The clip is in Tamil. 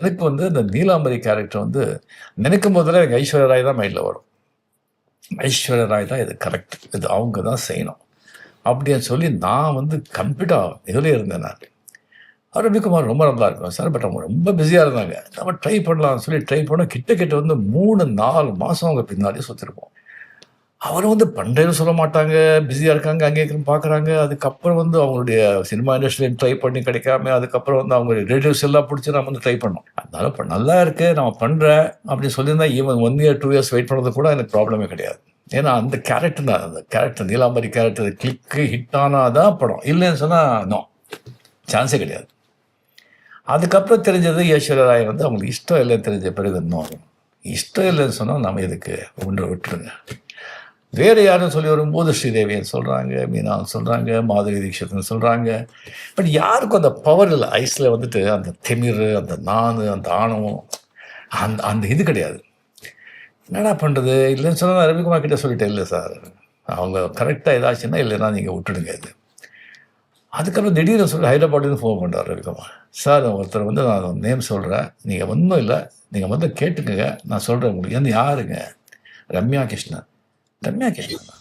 எனக்கு வந்து இந்த நீலாம்பரி கேரக்டர் வந்து நினைக்கும் போதெல்லாம் எனக்கு ஐஸ்வர்யா ராய் தான் மைண்டில் வரும். ஐஸ்வர்யா ராய் தான் இது கரெக்ட் இது அவங்க தான் செய்யணும். அப்படின்னு சொல்லி நான் வந்து கம்ப்ளீட்டாக இதில் இருந்தேன் நான். அவர் ரவிக்குமார் ரொம்ப நல்லா இருக்கும் சார். பட் அவங்க ரொம்ப பிஸியாக இருந்தாங்க. நம்ம ட்ரை பண்ணலாம்னு சொல்லி ட்ரை பண்ண கிட்ட கிட்ட வந்து மூணு நாலு மாதம் அவங்க பின்னாடி சுற்றிருப்போம் அவரும் வந்து பண்றேன்னு சொல்ல மாட்டாங்க. பிஸியாக இருக்காங்க அங்கே இருக்குன்னு பார்க்குறாங்க அதுக்கப்புறம் வந்து அவங்களுடைய சினிமா இண்டஸ்ட்ரியில் ட்ரை பண்ணி கிடைக்காம அதுக்கப்புறம் வந்து அவங்க ரிலேட்டிவ்ஸ் எல்லாம் பிடிச்சி நம்ம வந்து ட்ரை பண்ணோம். அதனால இப்போ நல்லா இருக்கு நம்ம பண்ணுறேன் அப்படின்னு சொல்லியிருந்தா even one year two years wait பண்ணுறது கூட எனக்கு ப்ராப்ளமே கிடையாது. ஏன்னா அந்த கேரக்டர் தான் அந்த character Neelambari character click hit ஆனால் தான் படம். இல்லைன்னு சொன்னால் நோ சான்ஸே கிடையாது. அதுக்கப்புறம் தெரிஞ்சது ஐஸ்வர்யா ராய் வந்து அவங்களுக்கு இஷ்டம் இல்லைன்னு தெரிஞ்ச பிறகு இன்னும் இஷ்டம் இல்லைன்னு சொன்னால் நம்ம இதுக்கு ஒன்று விட்டுருங்க வேறு யாரும் சொல்லி வரும்போது ஸ்ரீதேவியன் சொல்கிறாங்க மீனான்னு சொல்கிறாங்க மாதுரி தீட்சித்னு சொல்கிறாங்க பட் யாருக்கும் அந்த பவர் இல்லை. ஐஸில் வந்துட்டு அந்த திமிர் அந்த நான் அந்த ஆணவம் அந்த அந்த இது கிடையாது. என்னடா பண்ணுறது இல்லைன்னு சொன்னால் ரவிக்குமார் கிட்டே சொல்லிட்டேன். இல்லை சார் அவங்க கரெக்டாக ஏதாச்சுன்னா இல்லைன்னா நீங்கள் விட்டுடுங்க இது. அதுக்கப்புறம் திடீர்னு சொல்லி ஹைதராபாத்லேருந்து ஃபோன் பண்ணுறார் ரவிக்குமார். சார் ஒருத்தர் வந்து நான் நேம் சொல்கிறேன் நீங்கள் ஒன்றும் இல்லை. நீங்கள் வந்து கேட்டுக்கங்க. நான் சொல்கிறேன் உங்களுக்கு. வந்து யாருங்க? ரம்யா கிருஷ்ணன். ரம்யா கிருஷ்ணன்